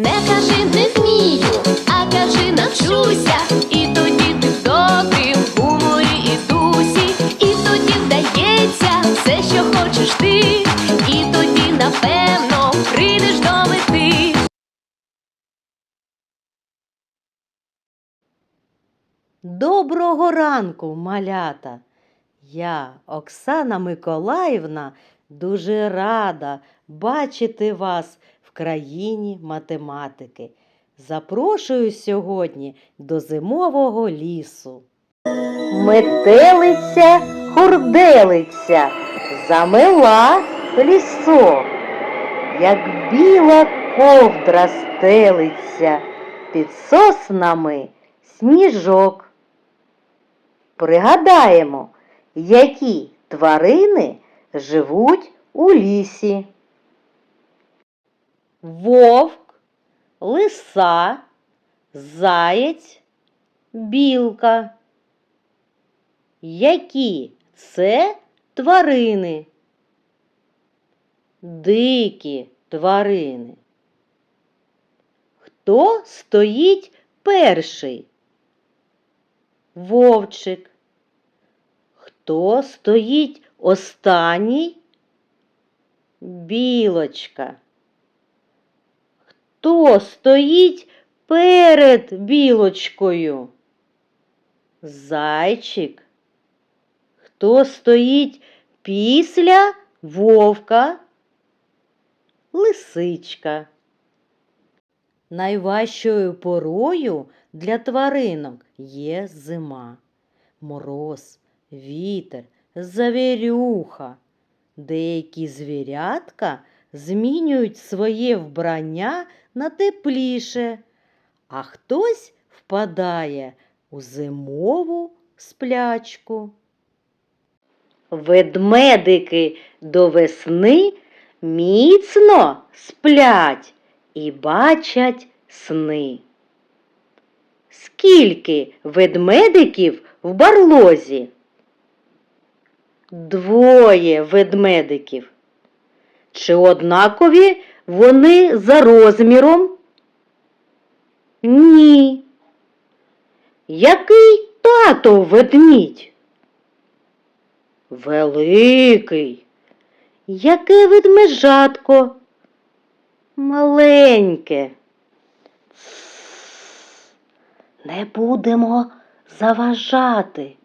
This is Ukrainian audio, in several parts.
Не кажи не вмію, а кажи навчуся. І тоді ти в добрім гуморі і дусі, і тоді вдається все, що хочеш ти, і тоді, напевно, прийдеш до мети. Доброго ранку, малята! Я, Оксана Миколаївна, дуже рада бачити вас в країні математики. Запрошую сьогодні до зимового лісу. Метелиця, хурделиця, замила лісок, як біла ковдра стелиться під соснами сніжок. Пригадаємо, які тварини живуть у лісі. Вовк, лиса, заєць, білка. Які це тварини? Дикі тварини. Хто стоїть перший? Вовчик. Хто стоїть останній? Білочка. Хто стоїть перед білочкою? Зайчик. Хто стоїть після вовка? Лисичка. Найважчою порою для тваринок є зима, мороз, вітер, завірюха. Деякі звірятка змінюють своє вбрання на тепліше, а хтось впадає у зимову сплячку. Ведмедики до весни міцно сплять і бачать сни. Скільки ведмедиків в барлозі? Двоє ведмедиків. Чи однакові вони за розміром? Ні. Який тато ведмідь? Великий. Яке ведмежатко? Маленьке. Не будемо заважати.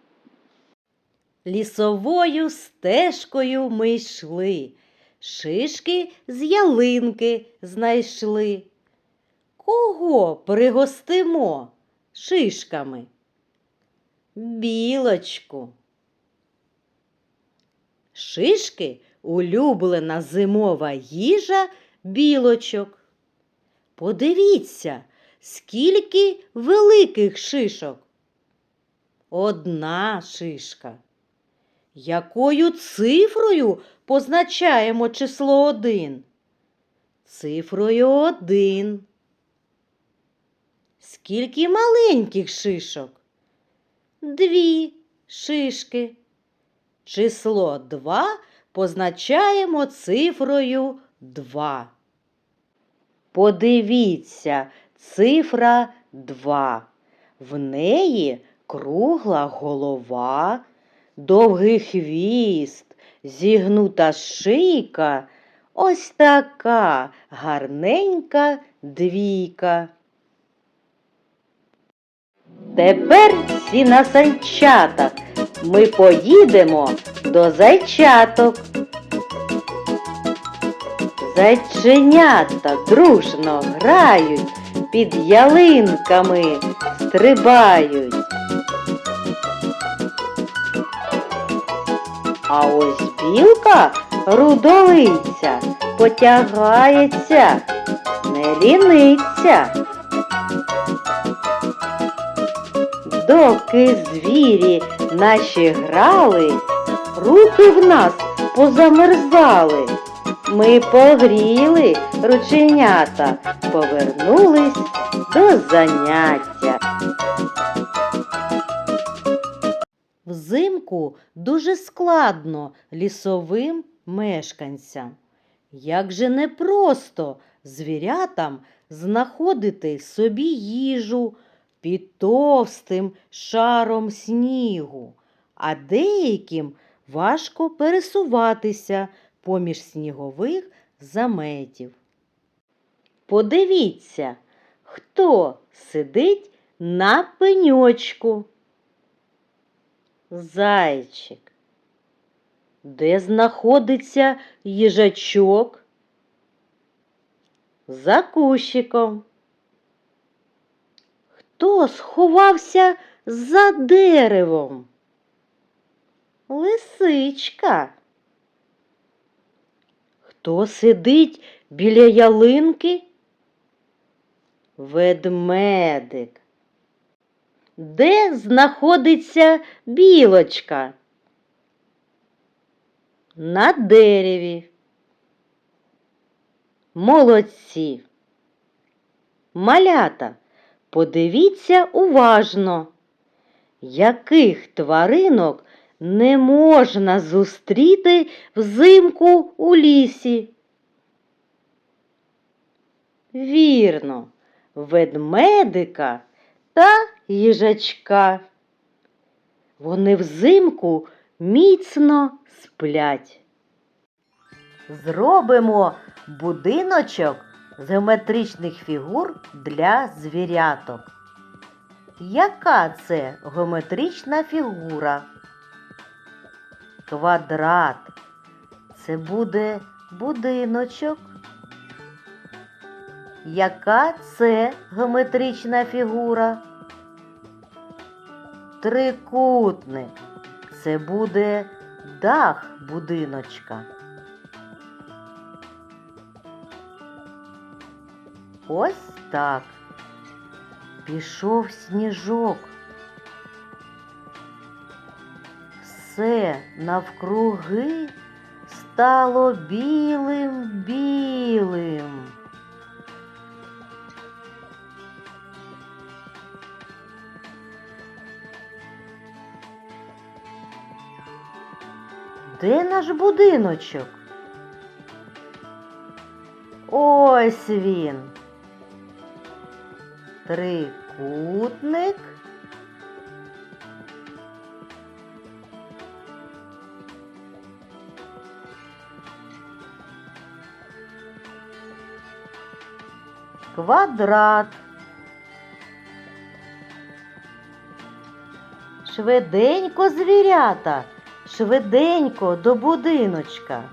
Лісовою стежкою ми йшли, шишки з ялинки знайшли. Кого пригостимо шишками? Білочку. Шишки улюблена зимова їжа білочок. Подивіться, скільки великих шишок. Одна шишка. Якою цифрою позначаємо число один? Цифрою один. Скільки маленьких шишок? Дві шишки. Число 2 позначаємо цифрою 2. Подивіться, цифра 2. В неї кругла голова, довгий хвіст, зігнута шийка, ось така гарненька двійка. Тепер всі на санчатах ми поїдемо до зайчаток. Зайченята дружно грають, під ялинками стрибають. А ось білка рудолиця потягається, не ліниться. Доки звірі наші грали, руки в нас позамерзали. Ми погріли рученята, повернулись до заняття. Взимку дуже складно лісовим мешканцям. Як же непросто звірятам знаходити собі їжу під товстим шаром снігу, а деяким важко пересуватися поміж снігових заметів. Подивіться, хто сидить на пеньочку. Зайчик. Де знаходиться їжачок? За кущиком. Хто сховався за деревом? Лисичка. Хто сидить біля ялинки? Ведмедик. Де знаходиться білочка? На дереві. Молодці. Малята, подивіться уважно, яких тваринок не можна зустріти взимку у лісі. Вірно, ведмедика та їжачка. Вони взимку міцно сплять. Зробимо будиночок з геометричних фігур для звіряток. Яка це геометрична фігура? Квадрат. Це буде будиночок. Яка це геометрична фігура? Трикутник. Це буде дах будиночка. Ось так. Пішов сніжок. Все навкруги стало білим білим. Де наш будиночок? Ось він. Трикутник. Квадрат. Швиденько звірята, швиденько до будиночка.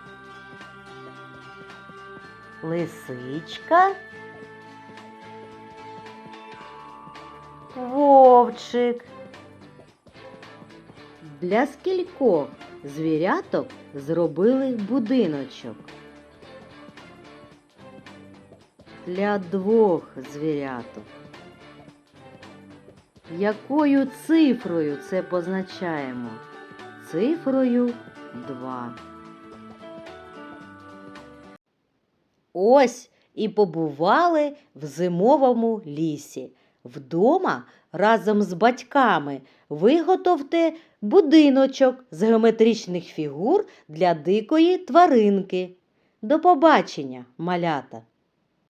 Лисичка. Вовчик. Для скількох звіряток зробили будиночок? Для двох звіряток. Якою цифрою це позначаємо? Цифрою 2. Ось і побували в зимовому лісі. Вдома разом з батьками виготовте будиночок з геометричних фігур для дикої тваринки. До побачення, малята!